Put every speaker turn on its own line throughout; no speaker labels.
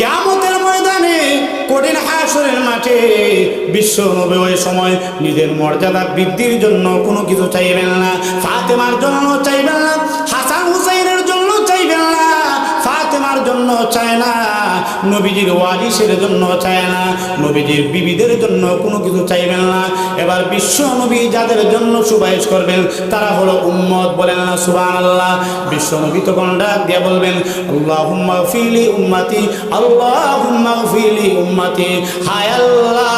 কেমতের ময়দানে কঠিন হাসরের মাঠে বিশ্ব হবে ওই সময় নিজের মর্যাদা বৃদ্ধির জন্য কোনো কিছু চাইবেন না। ফাতেমার জন্য চাইবেন না, হাসান হুসাইনের জন্য চাইবেন না, ফাতেমার জন্য চায় না। নবীজির ওয়ারিসের জন্য চায় না, নবীজির বিবিদের জন্য কোনো কিছু চাইবেন না। এবার বিশ্ব নবী যাদের জন্য সুপারিশ করবেন, তারা হলো উম্মত বলেন না সুবান আল্লাহ বিশ্ব নবী তখন ডাক দিয়ে বলবেন আল্লাহ ফিলি উম্মাতি আল্লাহ ফিলি উম্মাতি। হায় আল্লাহ,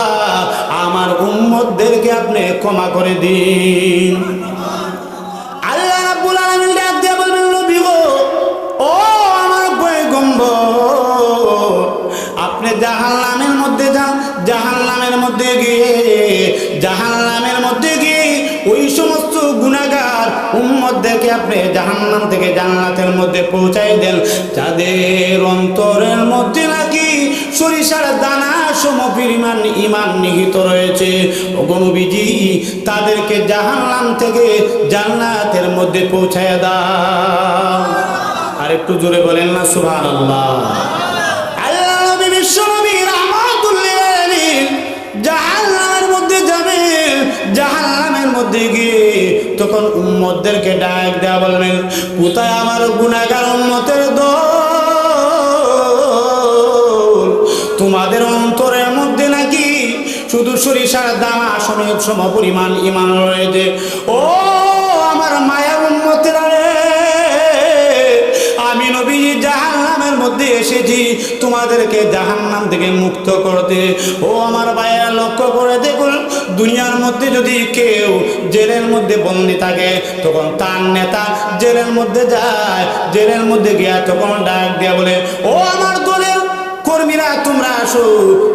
আমার উম্মতদেরকে আপনি ক্ষমা করে দিন। মধ্যে গিয়ে জাহান্নামের মধ্যে গিয়ে ওই সমস্ত উম্মতদেরকে আপনি জাহান্নাম থেকে জান্নাতের মধ্যে পৌঁছাই দেন। যাদের অন্তরের মধ্যে নাকি সরিষার দানা সম পরিমাণ ইমান নিহিত রয়েছে অগণবিজি তাদেরকে জাহান্নাম থেকে জান্নাতের মধ্যে পৌঁছায় দাও। আর একটু জোরে বলেন না, সুবহানাল্লাহ। মধ্যে গিয়ে তখন উম্মতদেরকে ডাক দেয়া বলবেন কোথায় আমার গুনাহগার উম্মতের দল? তোমাদের অন্তরের মধ্যে নাকি শুধু সরিষার দানা সমেত সম পরিমাণ ইমান রয়েছে? ও আমার মায়া উন্মতেরা আমি নবী জাহান্নামের মধ্যে এসেছি, তোমাদেরকে জাহান্নাম থেকে মুক্ত করতে। ও আমার ভাইয়েরা, লক্ষ্য করে দেখুন দুনিয়ার মধ্যে যদি কেউ জেলের মধ্যে বন্দি থাকে, তখন তার নেতা জেলের মধ্যে যায়, জেলের মধ্যে গিয়া তখন ডাক দিয়া বলে, ও আমার দলের কর্মীরা, তোমরা আসো,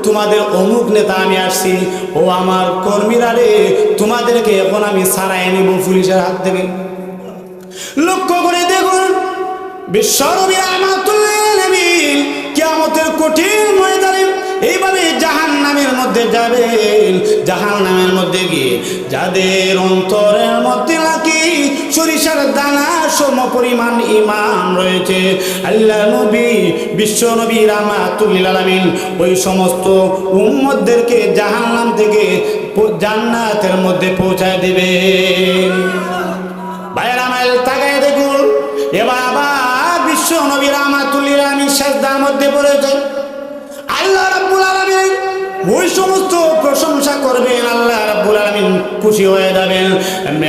তোমাদের অমুক নেতা আমি আসছি। ও আমার কর্মীরা রে, তোমাদেরকে এখন আমি সারাই নিব পুলিশের হাত থেকে। লক্ষ্য করে দেখুন বিশ্বরবি রহমাতুল্লাহ কিয়ামতের কঠিন ময়দানে এইভাবে জাহান নামের মধ্যে যাবেন জাহান নামের মধ্যে গিয়ে যাদের অন্তরের মধ্যে নাকি সরিষার দানা সম পরিমাণ ইমান রয়েছে, আল্লাহ নবী বিশ্ব নবী রামাতুল আলামিন ওই সমস্ত উম্মতদেরকে জাহান নাম থেকে জান্নাতের মধ্যে পৌঁছায় দেবেন ভাইয়ের আমার তাকায় বিশ্ব রামাতুল্লির প্রশংসা করবেন, আল্লাহ রাব্বুল আলামিন খুশি হয়ে যাবেন।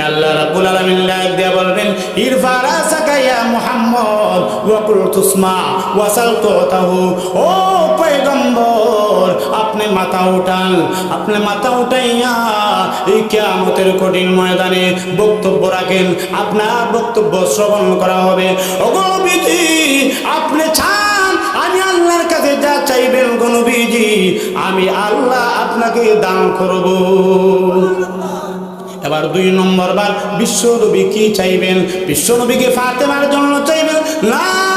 আল্লাহ রাব্বুল আলামিন ও পয়গম্বর মাথা উঠান। আপনি মাথা উঠাইয়া এই কিয়ামতের কঠিন ময়দানে বক্তব্য রাখেন। আপনার বক্তব্য শ্রবণ করা হবে। ওগণবিজি আপনি চান আমি আল্লাহর কাছে যা চাইবেন গণবিজি আমি আল্লাহ আপনাকে দান করব। এবার দুই নম্বর বার বিশ্বনবী কি চাইবেন? বিশ্বনবীকে ফাতেমার জন্য চাইবেন? না।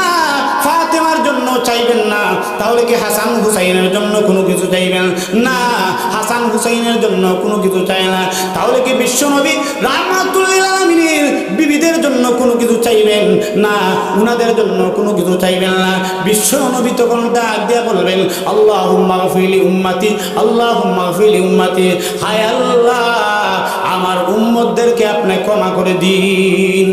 চাইবেন না, তাহলে কি হাসান হুসাইনের জন্য কোনো কিছু চাইবেন? না, হাসান হুসাইনের জন্য কোনো কিছু চাই না। তাহলে কি বিশ্বনবী রাহমাতুল্লিল বিবিদের জন্য কোনো কিছু চাইবেন? না, উনাদের জন্য কোনো কিছু চাইবেন না। বিশ্বনবী তখন ডাক দিয়া বলবেন, আল্লাহুম্মা গফিলি উম্মতি, আল্লাহুম্মা গফিলি উম্মতি। হায় আল্লাহ, আমার উম্মতদেরকে আপনি ক্ষমা করে দিন।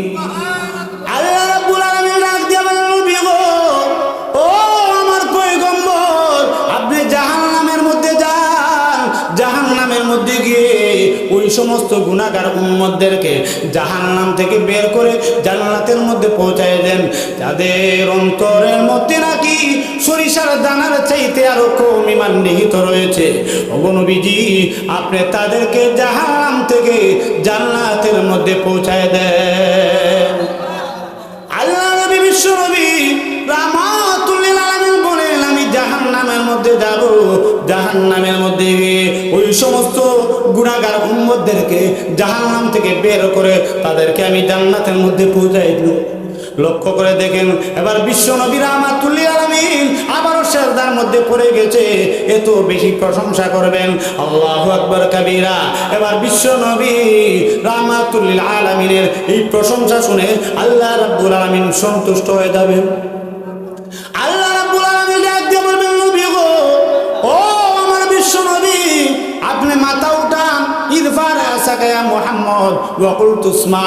সমস্ত গুণাগার উম্মতদেরকে জাহান্নাম থেকে বের করে জান্নাতের মধ্যে পৌঁছায় দেন। যাদের অন্তরের মধ্যে নাকি সরিষার দানার চাইতে আরও কম ইমান নিহিত রয়েছে। অগণবিজি আপনি তাদেরকে জাহান্নাম থেকে জান্নাতের মধ্যে পৌঁছায় দেন। মধ্যে যাব, জাহান্নামের মধ্যে গিয়ে ওই সমস্ত গুণাগার উম্মতদেরকে জাহান্নাম থেকে বের করে তাদেরকে আমি জান্নাতের মধ্যে পৌঁছাই দেব। লক্ষ্য করে দেখেন, এবার বিশ্ব নবী রামাতুল্লিল আলামিন আবারও শেরদার মধ্যে পড়ে গেছে। এত বেশি প্রশংসা করবেন। আল্লাহু আকবার কাবীরা। এবার বিশ্ব নবী রামাতুল্লিল আলামিনের এই প্রশংসা শুনে আল্লাহ রাব্বুল আলামিন সন্তুষ্ট হয়ে যাবেন। ওয়াকুল তুসমা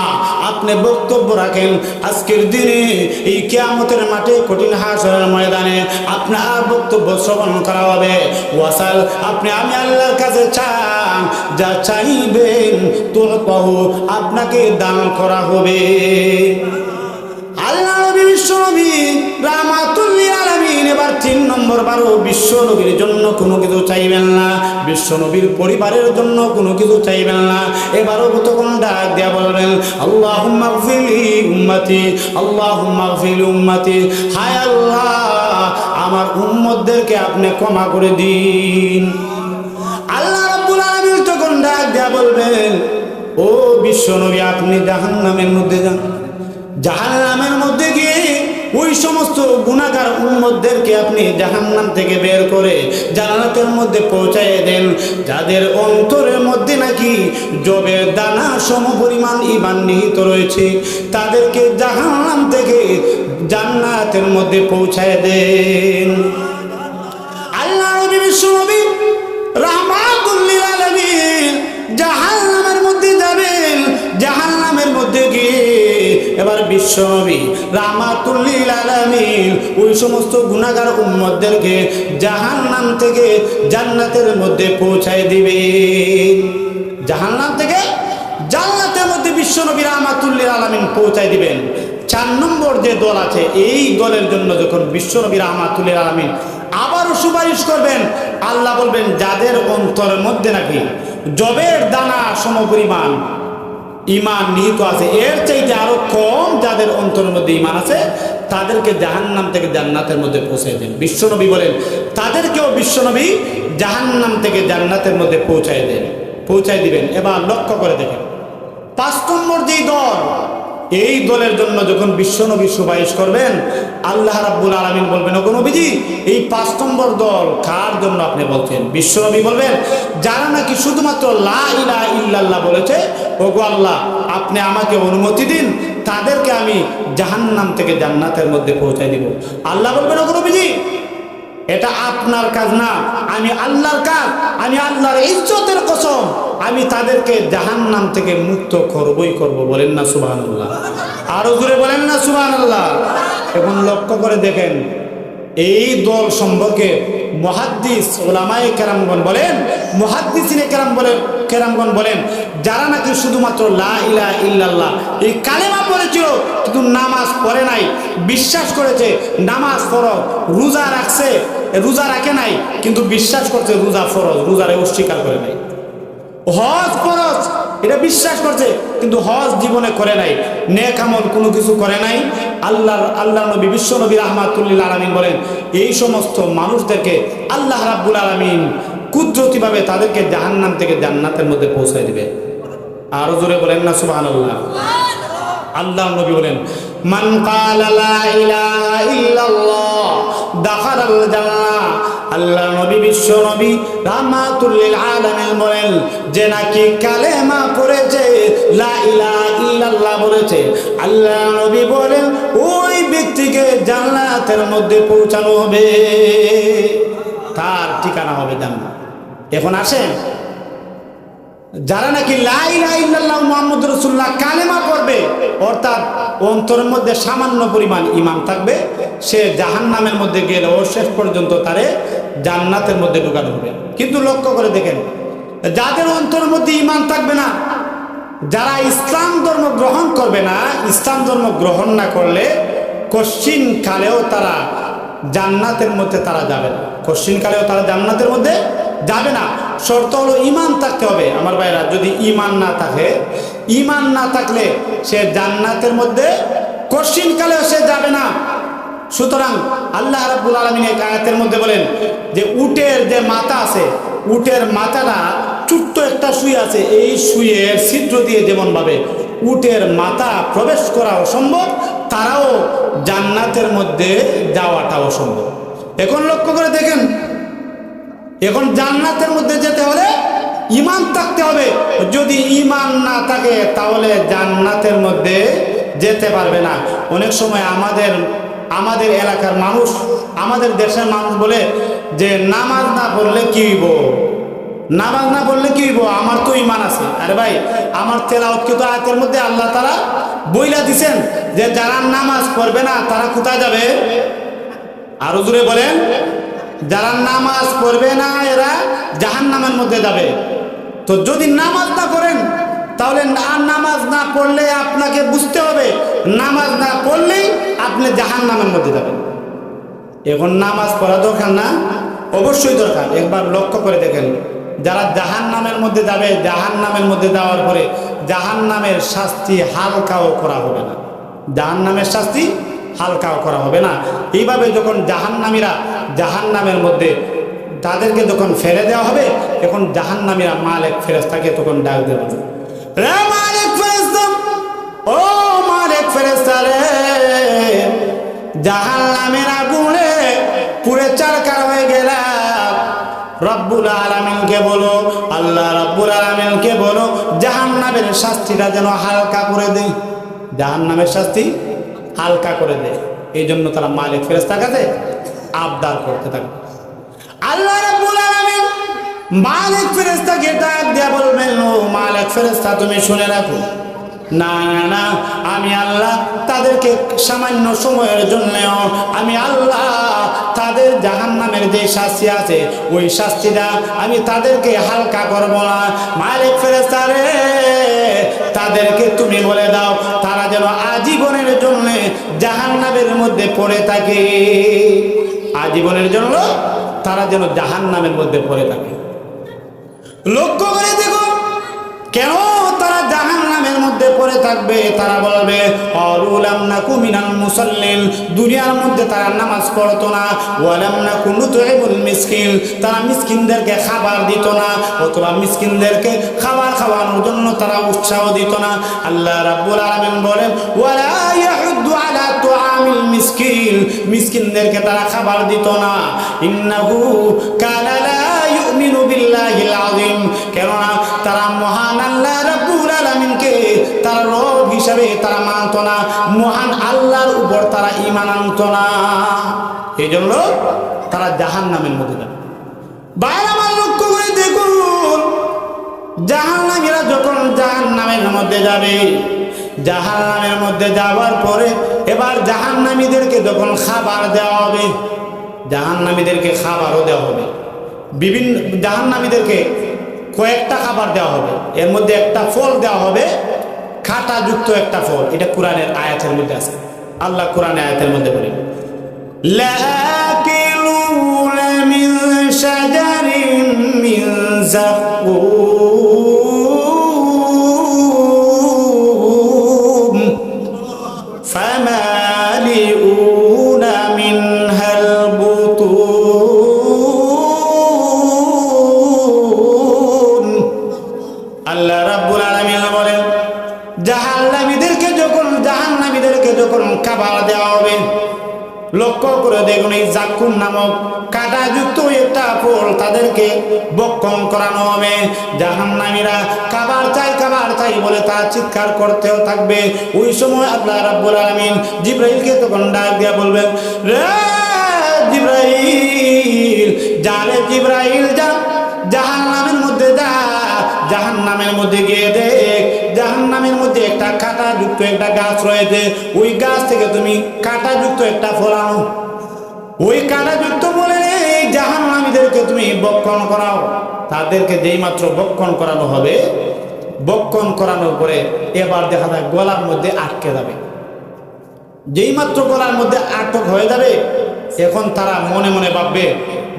আপনি বক্তব্য রাখেন আজকের দিনে, এই কিয়ামতের মাঠে কঠিন হাসরের ময়দানে আপনার বক্তব্য শ্রবণ করা হবে। ওয়াসাল, আপনি, আমি আল্লাহর কাছে চান যা চাইবেন তো আপনাকে দান করা হবে। আল্লাহ নবী, বিশ্ব নবী রামাতুল্লি আলামিন এবার তিন নম্বর বারো, বিশ্ব নবীর জন্য কোনো কিছু চাইবেন না। বিশ্ব নবীর পরিবারের জন্য কোনো কিছু চাইবেন না। এবারও তখন ডাক দিয়া বলবেন আল্লাহ উম্মতি আল্লাহ উম্মতি। হায় আল্লাহ, আমার উম্মতদেরকে আপনি ক্ষমা করে দিন। আল্লাহ রাব্বুল আলামিন তখন ডাক দিয়া বলবেন, ও বিশ্ব নবী, আপনি জাহান্নামের মধ্যে যান। জাহান্নামের মধ্যে গিয়ে ওই সমস্ত গুণাগার উম্মতদেরকে আপনি জাহান্নাম থেকে বের করে জান্নাতের মধ্যে পৌঁছায় দেন। যাদের অন্তরের মধ্যে নাকি জবের দানা সম সমপরিমাণ ইমান নিহিত রয়েছে, তাদেরকে জাহান্নাম থেকে জান্নাতের মধ্যে পৌঁছায় দেন। আল্লাহ নবী বিশ্ব নবী রাহমাতুল্লিল আলামিন জাহান্নামের এবার বিশ্ব নবী আলামিন। ওই সমস্ত গুনাহগার উম্মতদেরকে জাহান্নাম থেকে জান্নাতের মধ্যে পৌঁছায় দিবে। জাহান্নাম থেকে জান্নাতের মধ্যে বিশ্ব নবী রাহমাতুল্লিল আলামিন পৌঁছায় দিবেন। চার নম্বর যে দল আছে, এই দলের জন্য যখন বিশ্বনবী রহমাতুল্লিল আলমিন আবারও সুপারিশ করবেন, আল্লাহ বলবেন, যাদের অন্তরের মধ্যে নাকি জবের দানা সমপরিমাণ ইমান নিহিত আছে। এর চাইতে আরও কম যাদের অন্তরের মধ্যে ইমান আছে, তাদেরকে জাহান্নাম থেকে জান্নাতের মধ্যে পৌঁছে দেন। বিশ্বনবী বলেন, তাদেরকেও বিশ্বনবী জাহান্নাম থেকে জান্নাতের মধ্যে পৌঁছায় দেন। পৌঁছায় দিবেন। এবার লক্ষ্য করে দেখেন। পাঁচ নম্বর যেই দল এই দলের জন্য যখন বিশ্বনবী সুপারিশ করবেন, আল্লাহ রাব্বুল আলমিন বলবেন ও নবীজি, এই পাঁচ নম্বর দল কার জন্য আপনি বলছেন? বিশ্বনবী বলবেন, যারা নাকি শুধুমাত্র লা ইলা ইল্লাল্লাহ বলেছে, ওগো আল্লাহ, আপনি আমাকে অনুমতি দিন, তাদেরকে আমি জাহান্নাম থেকে জান্নাতের মধ্যে পৌঁছায় দিব। আল্লাহ বলবেন, ওগো নবীজি এটা আপনার কাজ না। আমি আল্লাহর কাজ, আমি আল্লাহর ইজ্জতের কসম। আমি তাদেরকে জাহান নাম থেকে মুক্ত করবই করব, বলেন না সুবাহ আরও জোরে বলেন না সুবাহ এখন লক্ষ্য করে দেখেন, এই দল সম্পর্কে মহাদ্দিস ওলামায়ে কেরামগণ বলেন, মহাদ্দিসিনে কেরাম বলেন কেরামগণ বলেন, যারা নাকি শুধুমাত্র লা ইলা ইল্লাল্লাহ, এই কালেমা পড়েছিল, কিন্তু নামাজ পড়ে নাই। বিশ্বাস করেছে, নামাজ ফরজ রোজা রাখছে রোজা রাখে নাই, কিন্তু বিশ্বাস করছে রোজা ফরজ, রোজারে অস্বীকার করে নাই। হজ ফরজ, এটা বিশ্বাস করছে, কিন্তু হজ জীবনে করে নাই, নেক আমল কোনো কিছু করে নাই। আল্লাহর, আল্লাহ নবী, বিশ্ব নবী রহমাতুল্লিল আলমিন বলেন, এই সমস্ত মানুষদেরকে আল্লাহ রাব্বুল আলমিন কুদরতিভাবে তাদেরকে জাহান্নাম থেকে জান্নাতের মধ্যে পৌঁছায় দিবে। আরও জোরে বলেন না সুবাহ আল্লাহ আল্লাহ নবী বলেন, মান কালা ইলাহা ইল্লাল্লাহ দাখালাল জান্নাহ। আল্লাহ নবী, বিশ্ব নবী রাহমাতুল লিল আলামিন বলেন, যে নাকি কালেমা পড়েছে, লা ইলাহা ইল্লাল্লাহ বলেছে। আল্লাহ নবী বলেন, ওই ব্যক্তিকে জান্নাতের মধ্যে পৌঁছানো হবে। তার ঠিকানা হবে জান্নাত। এখন আসেন যারা নাকি লাই লাই মোহাম্মদ রসুল্লাহ কালেমা করবে অর্থাৎ অন্তরের মধ্যে সামান্য পরিমাণ ইমান থাকবে, সে জাহান নামের মধ্যে গেলে ও শেষ পর্যন্ত তারে জান্নাতের মধ্যে ঢুকানো হবে। কিন্তু লক্ষ্য করে দেখেন, যাদের অন্তরের মধ্যে ইমান থাকবে না, যারা ইসলাম ধর্ম গ্রহণ করবে না, ইসলাম ধর্ম গ্রহণ না করলে কশ্চিন কালেও তারা জান্নাতের মধ্যে তারা যাবে না। কশ্চিন কালেও তারা জান্নাতের মধ্যে যাবে না। শর্ত হলো ইমান থাকতে হবে। আমার ভাইরা যদি ইমান না থাকে ইমান না থাকলে সে জান্নাতের মধ্যে কশ্চিন কালেও সে যাবে না। সুতরাং আল্লাহ রাব্বুল আলমিন এই আয়াতের মধ্যে বলেন যে, উটের যে মাথা আছে, উটের মাথাটা ছোট্ট একটা সুই আছে, এই সুইয়ের ছিদ্র দিয়ে যেমন ভাবে উটের মাথা প্রবেশ করা অসম্ভব, তারাও জান্নাতের মধ্যে যাওয়াটা অসম্ভব। এখন লক্ষ্য করে দেখেন এখন জান্নাতের মধ্যে যেতে হলে ইমান থাকতে হবে। যদি ইমান না থাকে, তাহলে জান্নাতের মধ্যে যেতে পারবে না। অনেক সময় আমাদের আমাদের এলাকার মানুষ, আমাদের দেশের মানুষ বলে যে, নামাজ না পড়লে কি হইব? নামাজ না পড়লে কি হইব? আমার তো ইমান আছে। আরে ভাই, আমার তেলাওয়াতকৃত আয়াতের মধ্যে আল্লাহ তারা বইলা দিছেন যে, যারা নামাজ পড়বে না, তারা কোথায় যাবে? আরও জোরে বলেন। যারা নামাজ পড়বে না, এরা জাহান্নামের মধ্যে যাবে। তো যদি নামাজ না পড়েন, তাহলে আর নামাজ না পড়লে আপনাকে বুঝতে হবে, নামাজ না পড়লেই আপনি জাহান্নামের মধ্যে যাবেন। এখন নামাজ পড়া দরকার না, অবশ্যই দরকার। একবার লক্ষ্য করে দেখেন, যারা জাহান নামের মধ্যে যাবে জাহান নামের মধ্যে যাওয়ার পরে জাহান নামের শাস্তি হালকাও করা হবে না। জাহান নামের শাস্তি হালকাও করা হবে না। এইভাবে যখন জাহান্নামীরা জাহান নামের মধ্যে তাদেরকে যখন ফেলে দেওয়া হবে এখন জাহান্নামীরা মালেক ফেরেস্তাকে তখন ডাক রে মালিক ফেরেস্তা ও মালিক ফেরেস্তা রে! জাহান নামের আগুনে পুরে চারকার হয়ে গেলাম। রব্বুল আলমিনকে বলো, আল্লাহ রব্বুল আলমিনকে বলো জাহান নামের শাস্তিটা যেন হালকা করে দেয় জাহান নামের শাস্তি হালকা করে দেয় এই জন্য তারা মালিক ফেরেস্তার কাছে আবদার করতে থাকে। আল্লাহ মালিক ফেরেশতাকে ডাক দিয়া বলবেন, ও মালিক ফেরেশতা, তুমি শুনে রাখো। না না না, আমি আল্লাহ তাদেরকে সামান্য সময়ের জন্য আমি আল্লাহ তাদের জাহান্নামের যে শাস্তি আছে, ওই শাস্তিটা আমি তাদেরকে হালকা করব না। মালিক ফেরেশতা রে, তাদেরকে তুমি বলে দাও, তারা যেন আজীবনের জন্য জাহান্নামের মধ্যে পড়ে থাকে। আজীবনের জন্য তারা যেন জাহান নামের মধ্যে পড়ে থাকে। লক্ষ্য করে দেখো, কেন জাহান নামের মধ্যে পড়ে থাকবে, তারা বলবে অরুলাম না কুমিনাল মুসল্লিন। দুনিয়ার মধ্যে তারা নামাজ পড়তো না। না মিসকিন। তারা মিসকিনদেরকে খাবার দিত না, অথবা মিসকিনদেরকে খাবার খাওয়ানোর জন্য তারা উৎসাহ দিত না। আল্লাহ রাব্বুল বলেন মিসকিনদেরকে তারা খাবার দিত না। ইন্নাহু ইউমিনু বিল্লাহিল ঈমান আনত না। এই জন্য তারা জাহান্নামের মধ্যে যাবে। বাইরে আমার লক্ষ্য করে দেখুন, জাহান্নামীরা যখন জাহান্নামের মধ্যে যাবে, জাহান্নামের মধ্যে যাওয়ার পরে এবার জাহান্নামীদেরকে যখন খাবার দেওয়া হবে, জাহান্নামীদেরকে খাবারও দেওয়া হবে। বিভিন্ন জাহান্নামীদেরকে কয়েকটা খাবার দেওয়া হবে। এর মধ্যে একটা ফল দেওয়া হবে, খাটাযুক্ত একটা ফল। এটা কোরআনের আয়াতের মধ্যে আছে। আল্লাহ কোরআনের আয়াতের মধ্যে বলে لآكلون من شجر من زقوم লক্ষ্য করে দেখুন এই জাকুন নামক কাটাযুক্ত একটা ফল তাদেরকে বক্ষণ করানো হবে। জাহান্নামীরা খাবার চাই খাবার চাই বলে তা চিৎকার করতেও থাকবে। ওই সময় আল্লাহ রাব্বুল আলমিন জিব্রাইলকে তখন ডাক দিয়া বলবেন, রে জিব্রাইল, জালে রে একটা কাঁটা যুক্ত একটা গাছ রয়েছে, ওই গাছ থেকে তুমি কাঁটা যুক্ত একটা ফল আনো। ওই কাঁটা যুক্ত বলে এই জাহান নামীদেরকে তুমি বক্ষণ করাও। তাদেরকে যেই মাত্র বক্ষণ করানো হবে, বক্ষণ করানোর পরে এবার দেখা যায় গলার মধ্যে আটকে যাবে। যেই মাত্র গলার মধ্যে আটক হয়ে যাবে, এখন তারা মনে মনে ভাববে,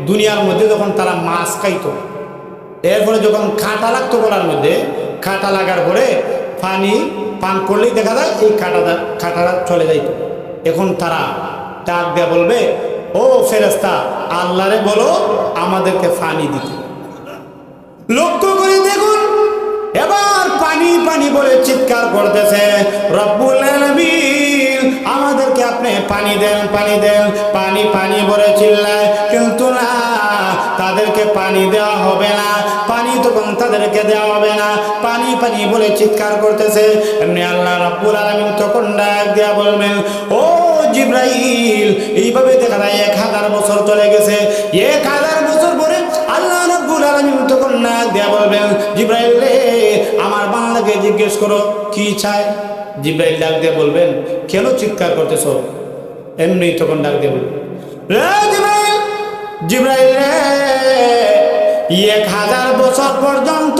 দুনিয়ার মধ্যে যখন তারা মাছ খাইতো, এরপরে যখন খাটা লাগতো গলার মধ্যে খাটা লাগার পরে পানি পান করলেই দেখা যায় এই খাটাটা খাটাটা চলে যাইত এখন তারা ডাক দেয়া বলবে, ও ফেরেস্তা আল্লাহরে বলো আমাদেরকে পানি দিতে। লক্ষ্য করে দেখুন, এবার পানি পানি বলে চিৎকার করতেছে, রব্বুল আমাদেরকে আপনি পানি দেন পানি দেন। পানি পানি বলে চিল্লায়, কিন্তু না, তাদেরকে পানি দেওয়া হবে না। তখন তাদেরকে দেওয়া হবে না। পানি পানি বলে চিৎকার করতেছে। এমনি আল্লাহ রব্বুল আলামিন তখন ডাক দেয়া বলবেন, ও জিব্রাইল, এইভাবে দেখা যায় এক হাজার বছর চলে গেছে। এক হাজার বছর পরে আল্লাহ রব্বুল আলামিন তখন ডাক বলবেন, জিব্রাইল রে, আমার বাংলাকে জিজ্ঞেস করো, কি চায়? জিব্রাইল ডাক দিয়ে বলবেন, কেন চিৎকার করতেছ? এমনি তখন ডাক দিয়ে বলবেন জিব্রাইল জিব্রাইল রে এক হাজার বছর পর্যন্ত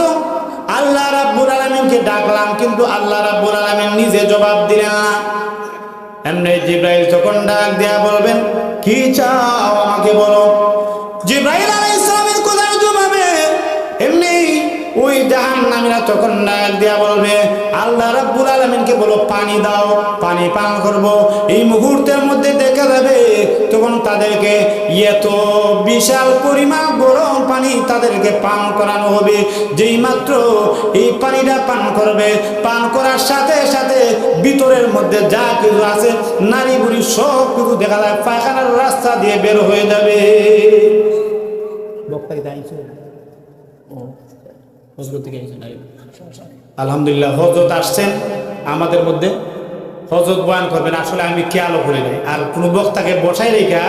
আল্লাহ রাব্বুল আলামিনকে ডাকলাম, কিন্তু আল্লাহ রাব্বুল আলামিন নিজে জবাব দিলেন না। এমনি জিব্রাইল যখন ডাক দেয়া বলবেন, কি চাও আমাকে বলো? জিব্রাইল আলাইহিস সালামের কোথায় জবাবে এমনি ওই জাহান্নামীরা তখন ডাক দেয়া বলবে, আল্লাহ রাব্বুল আলামিনকে বলো, পানি দাও, পানি পান করব। এই মুহূর্তের মধ্যে তখন তাদেরকে এত বিশাল পরিমাণ গরম পানি তাদেরকে পান করানো হবে যেই মাত্র এই পানিটা পান করবে পান করার সাথে সাথে ভিতরের মধ্যে যা কিছু আছে নারী বুড়ি সব কিছু দেখা যায় পায়খানার রাস্তা দিয়ে বের হয়ে যাবে। আলহামদুলিল্লাহ হজরত আসছেন আমাদের মধ্যে। হজরত বয়ান করবেন, আসলে আমি কে আলো করি নাই। আর কোনো বক্তাকে বসাই রেখা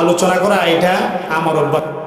আলোচনা করা, এটা আমার অভ্যাস।